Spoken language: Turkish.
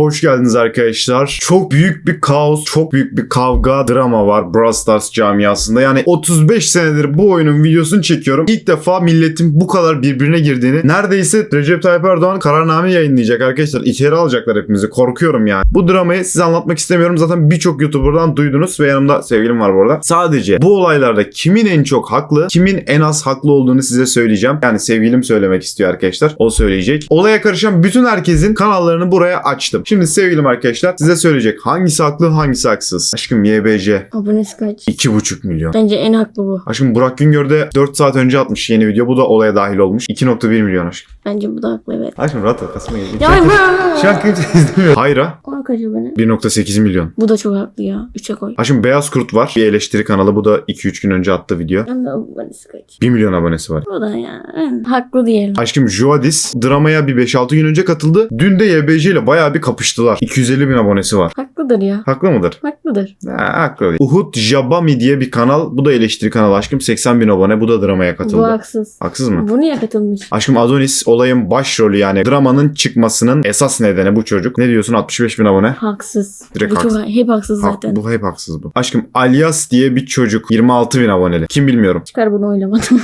Hoş geldiniz arkadaşlar. Çok büyük bir kaos, çok büyük bir kavga, drama var Brawl Stars camiasında. Yani 35 senedir bu oyunun videosunu çekiyorum. İlk defa milletin bu kadar birbirine girdiğini, neredeyse Recep Tayyip Erdoğan kararname yayınlayacak arkadaşlar. İçeri alacaklar hepimizi. Korkuyorum yani. Bu dramayı size anlatmak istemiyorum. Zaten birçok YouTuber'dan duydunuz ve yanımda sevgilim var bu arada. Sadece bu olaylarda kimin en çok haklı, kimin en az haklı olduğunu size söyleyeceğim. Yani sevgilim söylemek istiyor arkadaşlar. O söyleyecek. Olaya karışan bütün herkesin kanallarını buraya açtım. Şimdi sevgilim arkadaşlar size söyleyecek hangisi haklı hangisi haksız. Aşkım YBC Abonesi kaç? 2,5 milyon. Bence en haklı bu. Aşkım Burak Güngör de 4 saat önce atmış yeni video. Bu da olaya dahil olmuş. 2.1 milyon aşkım. Bence bu da haklı evet. Aşkım rahat ol kasma geldi. Ya kimse izlemiyor. Hayra Ona kaç abone? 1.8 milyon. Bu da çok haklı ya. 3'e koy. Aşkım Beyaz Kurt var. Bir eleştiri kanalı. Bu da 2-3 gün önce attığı video. Ben de abonesi kaç? 1 milyon abonesi var. Bu da ya. en haklı diyelim. Aşkım Juadis dramaya bir 5-6 gün önce katıldı. Dün de YBC ile bayağı bir kapıştılar. 250 bin abonesi var. Haklıdır ya. Haklı mıdır? Haklıdır. Ha, haklı. Uhud Jabami diye bir kanal. Bu da eleştiri kanalı aşkım. 80 bin abone. Bu da dramaya Bu katıldı. haksız. Haksız mı? Bu niye katılmış? Aşkım Adonis olayın başrolü yani dramanın çıkmasının esas nedeni bu çocuk. Ne diyorsun 65 bin abone? Haksız. Direkt bu çok haksız. hep haksız Ha, zaten. bu hep haksız bu. Aşkım Alias diye bir çocuk 26 bin aboneli. Kim bilmiyorum. Çıkar bunu oylamadım.